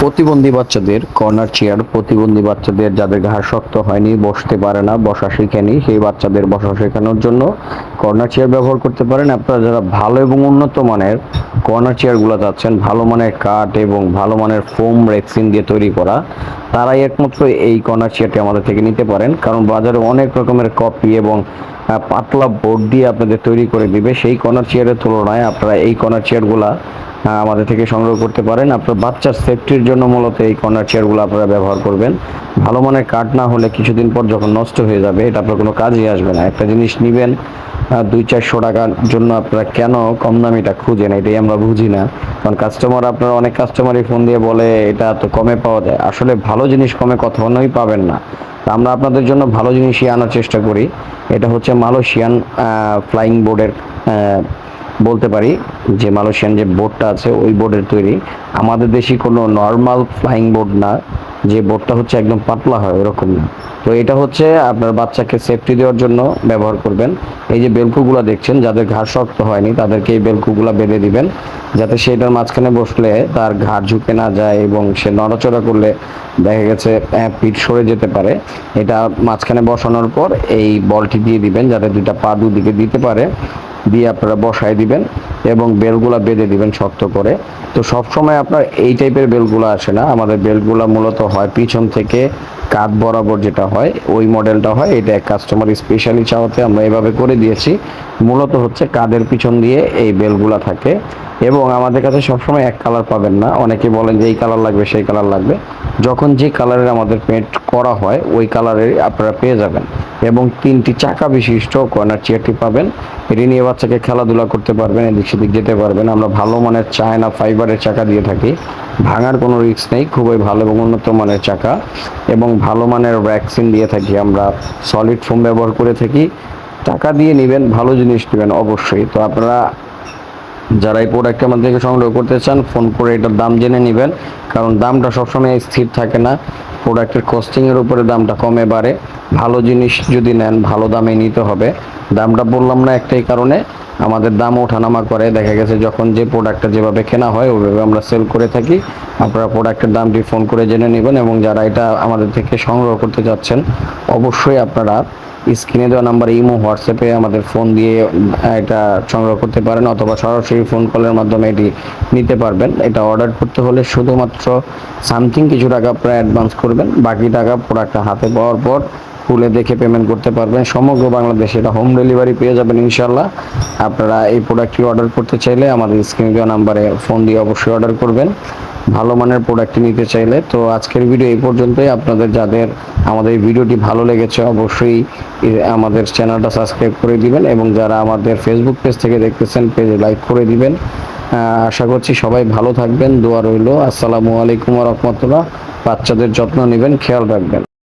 প্রতিবন্ধী বাচ্চাদের corner chair প্রতিবন্ধী বাচ্চাদের যাদের ঘাড় শক্ত হয়নি, বসতে পারে না, বসা শেখেনি, সেই বাচ্চাদের বসা শেখানোর জন্য কর্নার চেয়ার ব্যবহার করতে পারেন। আপনারা যারা ভালো এবং উন্নত মানের কর্নার চেয়ারগুলো চাচ্ছেন, ভালো মানের কাঠ এবং ভালো মানের ফোম রেক্সিন দিয়ে তৈরি করা, তারাই একমাত্র এই কর্নার চেয়ারটি আমাদের থেকে নিতে পারেন। কারণ বাজারে অনেক রকমের কপি এবং পাতলা বোর্ড দিয়ে আপনাদের তৈরি করে দিবে। সেই কর্নার চেয়ারের তুলনায় আপনারা এই কর্নার চেয়ারগুলা আমাদের থেকে সংগ্রহ করতে পারেন। আপনার বাচ্চার সেফটির জন্য মূলত এই কর্নার চেয়ারগুলো আপনারা ব্যবহার করবেন। ভালো মানের কাঠ না হলে কিছুদিন পর যখন নষ্ট হয়ে যাবে, এটা আপনার কোনো কাজেই আসবে না। একটা জিনিস নেবেন দুই চারশো টাকার জন্য আপনারা কেন কম দামিটা খুঁজেন এটাই আমরা বুঝি না। কারণ কাস্টমার আপনারা অনেক কাস্টমারই ফোন দিয়ে বলে, এটা তো কমে পাওয়া যায়। আসলে ভালো জিনিস কমে কখনোই পাবেন না। আমরা আপনাদের জন্য ভালো জিনিসই আনার চেষ্টা করি। এটা হচ্ছে মালয়েশিয়ান ফ্লাইং বোর্ডের বলতে পারি যে মালয়েশিয়ান যে বোর্ডটা আছে, ওই বোর্ডের তৈরি। আমাদের দেশি কোনো নর্মাল ফ্লাইং বোর্ড না, যে বোর্ডটা হচ্ছে একদম পাতলা হয়, ওরকম না। তো এটা হচ্ছে আপনার বাচ্চাকে সেফটি দেওয়ার জন্য ব্যবহার করবেন। এই যে বেলকুগুলো দেখছেন, যাদের ঘাড় শক্ত হয়নি, তাদেরকে এই বেলকুগুলো বেঁধে দিবেন, যাতে সেটার মাঝখানে বসলে তার ঘাড় ঝুঁকে না যায় এবং সে নড়াচড়া করলে দেখা গেছে পিঠ সরে যেতে পারে। এটা মাঝখানে বসানোর পর এই বলটি দিয়ে দিবেন, যাতে দুইটা পা দুদিকে দিতে পারে। দিয়ে আপনারা বসায় দিবেন এবং বেলগুলা বেঁধে দিবেন শক্ত করে। তো সবসময় আপনার এই টাইপের বেলগুলো আসে না। আমাদের বেলগুলা মূলত হয় পিছন থেকে কাঁধ বরাবর যেটা হয়, ওই মডেলটা হয়। এটা এক কাস্টমার স্পেশালি চাওয়াতে আমরা এভাবে করে দিয়েছি। মূলত হচ্ছে কাঁধের পিছন দিয়ে এই বেলগুলা থাকে। এবং আমাদের কাছে সবসময় এক কালার পাবেন না। অনেকে বলেন যে এই কালার লাগবে, সেই কালার লাগবে। যখন যে কালারের আমাদের পেন্ট করা হয়, ওই কালারের আপনারা পেয়ে যাবেন। এবং তিনটি চাকা বিশিষ্ট কর্নার চেয়ারটি পাবেন। এটি নিয়ে বাচ্চাকে খেলাধুলা করতে পারবেন, এদিক সেদিক যেতে পারবেন। আমরা ভালো মানের চায়না ফাইবারের চাকা দিয়ে থাকি। ভাঙার কোনো রিস্ক নেই, খুবই ভালো এবং উন্নত মানের চাকা এবং ভালো মানের ভ্যাকসিন দিয়ে থাকি আমরা সলিড ফোম ব্যবহার করে থাকি। টাকা দিয়ে নেবেন, ভালো জিনিস নেবেন, অবশ্যই। তো আপনারা যারা এই প্রোডাক্ট আমাদের থেকে সংগ্রহ করতে চান ফোন করে এটার দাম জেনে নেবেন, কারণ দামটা সবসময় স্থির থাকে না। প্রোডাক্টের কস্টিংয়ের উপরে দামটা কমে বাড়ে। ভালো জিনিস যদি নেন, ভালো দামে নিতে হবে। দামটা বললাম না একটাই কারণে, আমাদের দাম ওঠানামা করে। দেখা গেছে যখন যে প্রোডাক্টটা যেভাবে কেনা হয়, ওইভাবে আমরা সেল করে থাকি। আপনারা প্রোডাক্টের দামটি ফোন করে জেনে নেবেন এবং যারা এটা আমাদের থেকে সংগ্রহ করতে যাচ্ছেন অবশ্যই আপনারা স্ক্রিনে দেওয়া নাম্বার ইমো, হোয়াটসঅ্যাপে আমাদের ফোন দিয়ে এটা সংগ্রহ করতে পারেন অথবা সরাসরি ফোন কলের মাধ্যমে এটি নিতে পারবেন। এটা অর্ডার করতে হলে শুধুমাত্র সামথিং কিছু টাকা আপনারা অ্যাডভান্স করবেন। বাকি টাকা প্রোডাক্টটা হাতে পাওয়ার পর খুলে দেখে পেমেন্ট করতে পারবেন। সমগ্র বাংলাদেশে এটা হোম ডেলিভারি পেয়ে যাবেন ইনশাল্লাহ আপনারা এই প্রোডাক্টটি অর্ডার করতে চাইলে আমাদের স্ক্রিনে দেওয়া নাম্বারে ফোন দিয়ে অবশ্যই অর্ডার করবেন। ভালো মানের প্রোডাক্ট নিতে চাইলে। তো আজকের ভিডিও এই পর্যন্তই। আপনাদের যাদের আমাদের ভিডিওটি ভালো লেগেছে, অবশ্যই আমাদের চ্যানেলটা সাবস্ক্রাইব করে দিবেন এবং যারা আমাদের ফেসবুক পেজ থেকে দেখতেছেন পেজে লাইক করে দিবেন। আশা করছি সবাই ভালো থাকবেন, দোয়া রইল। আসসালামু আলাইকুম রহমতুল্লাহ। বাচ্চাদের যত্ন নেবেন, খেয়াল রাখবেন।